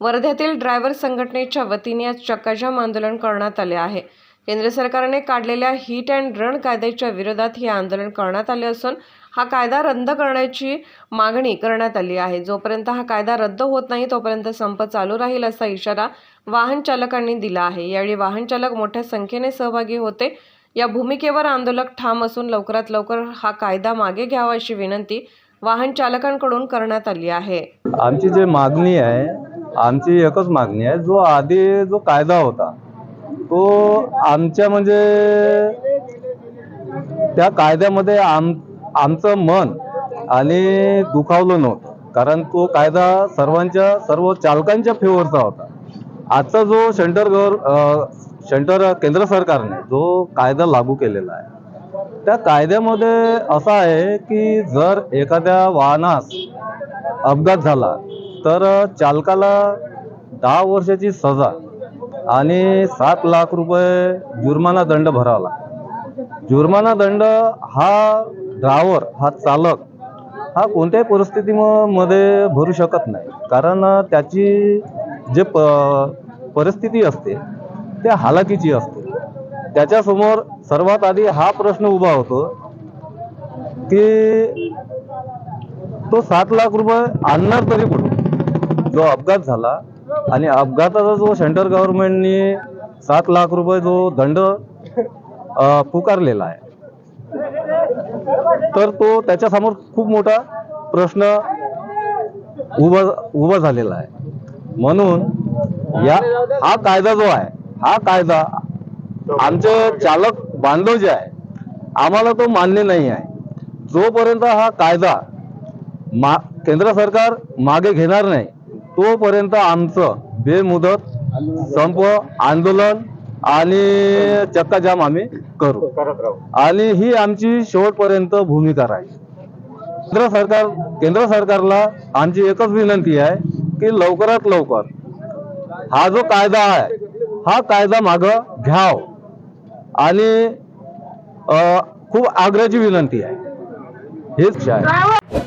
वर्ध्यातील ड्रायव्हर संघटनेच्या वतीने आज चक्काजाम आंदोलन करण्यात आले आहे. केंद्र सरकारने काढलेल्या हिट अँड रन कायद्याच्या विरोधात हे आंदोलन करण्यात आले असून हा कायदा रद्द करण्याची मागणी करण्यात आली आहे. जोपर्यंत हा कायदा रद्द होत नाही तोपर्यंत संप चालू राहील असा इशारा वाहन चालकांनी दिला आहे. यावेळी वाहन चालक मोठ्या संख्येने सहभागी होते. या भूमिकेवर आंदोलक ठाम असून लवकरात लवकर हा कायदा मागे घ्यावा अशी विनंती वाहन चालकांकडून करण्यात आली आहे. आमची जी मागणी आहे आमची एकच मागणी आहे. जो आधी जो कायदा होता तो आमच्या म्हणजे त्या कायद्यामध्ये आम आमचं मन आणि दुखावलं नव्हतं. कारण तो कायदा सर्वांच्या सर्व चालकांच्या फेवरचा होता. आजचा जो सेंटर गव्हर सेंटर केंद्र सरकारने जो कायदा लागू केलेला आहे त्या कायद्यामध्ये असं आहे की जर एखाद्या वाहनास अपघात झाला तर चालकाला दहा वर्षाची सजा आणि सात लाख रुपये जुर्माना दंड भरावा लागतो. जुर्माना दंड हा ड्रायव्हर हा चालक हा कोणत्याही परिस्थितीमध्ये भरू शकत नाही. कारण त्याची जे प परिस्थिती असते त्या हालाकीची असते. त्याच्यासमोर सर्वात आधी हा प्रश्न उभा होतो की तो सात लाख रुपये आणणार तरी कुठून जो अपघात झाला आणि अपघाताचा जो सेंट्रल गव्हर्नमेंटनी सात लाख रुपये जो दंड पुकारलेला आहे. तर तो त्याच्यासमोर खूप मोठा प्रश्न उभा उभा झालेला आहे. म्हणून या हा कायदा जो आहे हा कायदा आमचे चालक बांधव जे आहे आम्हाला तो मान्य नाही आहे. जोपर्यंत हा कायदा मा केंद्र सरकार मागे घेणार नाही तोपर्यंत आमचं बेमुदत संप आंदोलन आणि चक्काजाम आम्ही करू. आणि ही आमची शेवटपर्यंत भूमिका राहील. केंद्र सरकार केंद्र सरकारला आमची एकच विनंती आहे की लवकरात लवकर हा जो कायदा आहे हा कायदा मागं घ्याव. आणि खूप आग्रहाची विनंती आहे. हेच आहे.